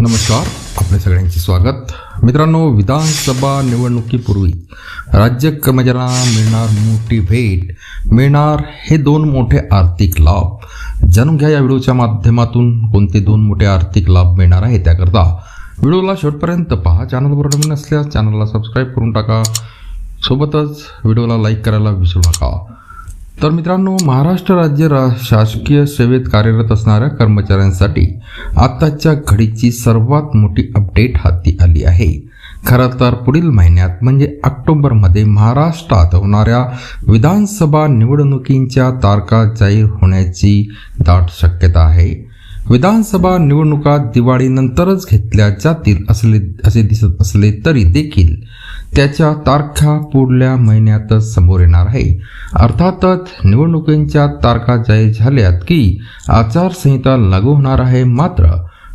नमस्कार आपल्या सगळ्यांचे स्वागत. मित्रांनो विधानसभा निवडणुकीपूर्वी राज्य कर्मचाऱ्यांना मिळणार मोठी भेट. मिळणार हे दोन मोठे आर्थिक लाभ. जाणून घ्या या व्हिडिओच्या माध्यमातून कोणते दोन मोठे आर्थिक लाभ मिळणार आहे त्याकरता व्हिडिओला शेवटपर्यंत पहा. चॅनलवर नवीन असल्यास चॅनलला सबस्क्राईब करून टाका. सोबतच व्हिडिओला लाईक करायला विसरू नका. तर मित्रांनो महाराष्ट्र राज्य रा शासकीय सेवेत कार्यरत असणाऱ्या कर्मचाऱ्यांसाठी आताच्या घडीची सर्वात मोठी अपडेट हाती आली आहे. खरं तर पुढील महिन्यात म्हणजे ऑक्टोबरमध्ये महाराष्ट्रात होणाऱ्या विधानसभा निवडणुकींच्या तारखा जाहीर होण्याची दाट शक्यता आहे. विधानसभा निवडणुका दिवाळीनंतरच घेतल्या जातील असले असे दिसत असले तरी देखील त्याच्या तारखा पुढल्या महिन्यातच समोर येणार आहे. अर्थातच निवडणुकींच्या तारखा जाहीर झाल्यात की आचारसंहिता लागू होणार आहे मात्र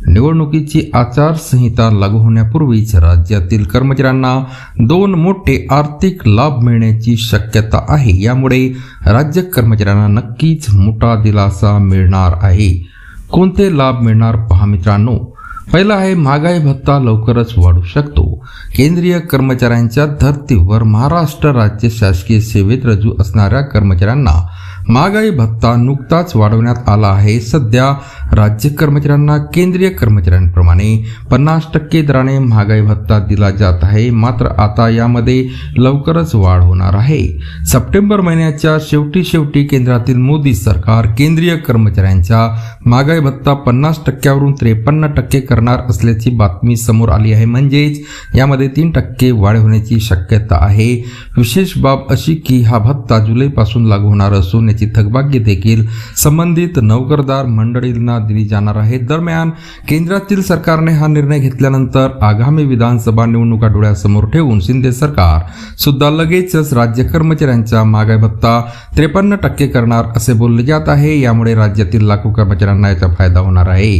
निवडणुकीची आचारसंहिता लागू होण्यापूर्वीच राज्यातील कर्मचाऱ्यांना दोन मोठे आर्थिक लाभ मिळण्याची शक्यता आहे. यामुळे राज्य कर्मचाऱ्यांना नक्कीच मोठा दिलासा मिळणार आहे. कोणते लाभ मिळणार पहा मित्रांनो. पहिला आहे महागाई भत्ता लवकरच वाढू शकतो. केंद्रीय कर्मचाऱ्यांच्या धर्तीवर महाराष्ट्र राज्य शासकीय सेवेत रजू असणाऱ्या कर्मचाऱ्यांना महागाई भत्ता नुकताच वाढवण्यात आला आहे. सध्या राज्य कर्मचाऱ्यांना केंद्रीय कर्मचाऱ्यांप्रमाणे पन्नास टक्के दराने महागाई भत्ता दिला जात आहे. मात्र आता यामध्ये लवकरच वाढ होणार आहे. सप्टेंबर महिन्याच्या शेवटी शेवटी केंद्रातील मोदी सरकार केंद्रीय कर्मचाऱ्यांच्या महागाई भत्ता पन्नास टक्क्यावरून त्रेपन्न टक्के करणार असल्याची बातमी समोर आली आहे. म्हणजेच यामध्ये तीन टक्के वाढ होण्याची शक्यता आहे. विशेष बाब अशी की हा भत्ता जुलैपासून लागू होणार असून याची थकबाकी देखील संबंधित नोकरदार मंडळींना दिली जाणार आहे. दरम्यान केंद्रातील सरकारने हा निर्णय घेतल्यानंतर आगामी विधानसभा निवडणुका डोळ्यासमोर ठेवून शिंदे सरकार सुद्धा लगेचच राज्य कर्मचाऱ्यांचा महागाई भत्ता त्रेपन्न टक्के करणार असे बोलले जात आहे. यामुळे राज्यातील लाखो कर्मचाऱ्यांना याचा फायदा होणार आहे.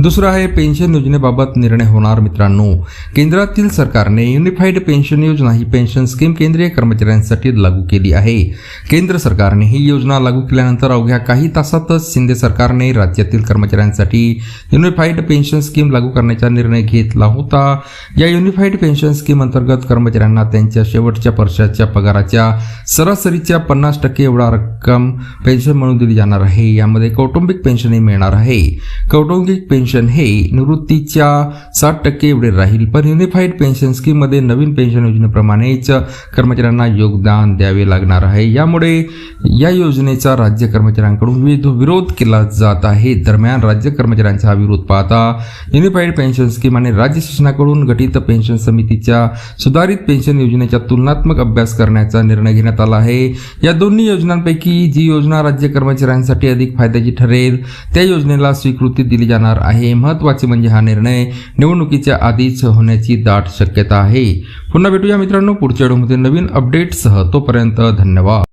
दुसरं आहे पेन्शन योजनेबाबत निर्णय होणार मित्रांनो. केंद्रातील सरकारने युनिफाईड पेन्शन योजना ही पेन्शन स्कीम केंद्रीय कर्मचाऱ्यांसाठी लागू केली आहे. केंद्र सरकारने ही योजना लागू केल्यानंतर अवघ्या काही तासातच शिंदे सरकारने राज्यातील कर्मचाऱ्यांसाठी युनिफाईड पेन्शन स्कीम लागू करण्याचा निर्णय घेतला होता. या युनिफाईड पेन्शन स्कीम अंतर्गत कर्मचाऱ्यांना त्यांच्या शेवटच्या वर्षाच्या पगाराच्या सरासरीच्या पन्नास टक्के एवढा रक्कम पेन्शन म्हणून दिली जाणार आहे. यामध्ये कौटुंबिक पेन्शनही मिळणार आहे. कौटुंबिक पेन्शन हे निवृत्तीच्या साठ टक्के एवढे राहील. पण युनिफाईड पेन्शन स्कीममध्ये नवीन पेन्शन योजनेप्रमाणेच कर्मचाऱ्यांना योगदान द्यावे लागणार आहे. यामुळे या योजने योजनेचा राज्य कर्मचाऱ्यांकडून विविध विरोध केला जात आहे. दरम्यान राज्य कर्मचाऱ्यांचा हा विरोध पाहता युनिफाईड पेन्शन स्कीम आणि राज्य शासनाकडून गठीत पेन्शन समितीच्या सुधारित पेन्शन योजनेचा तुलनात्मक अभ्यास करण्याचा निर्णय घेण्यात आला आहे. या दोन्ही योजनांपैकी जी योजना राज्य कर्मचाऱ्यांसाठी अधिक फायद्याची ठरेल त्या योजनेला स्वीकृती दिली जाणार आहे. महत्त्वाचे म्हणजे हा निर्णय निवडणुकीच्या आधीच होण्याची दाट शक्यता आहे. पुन्हा भेटूया मित्रांनो पुढच्या व्हिडिओमध्ये नवीन अपडेटसह तोपर्यंत धन्यवाद.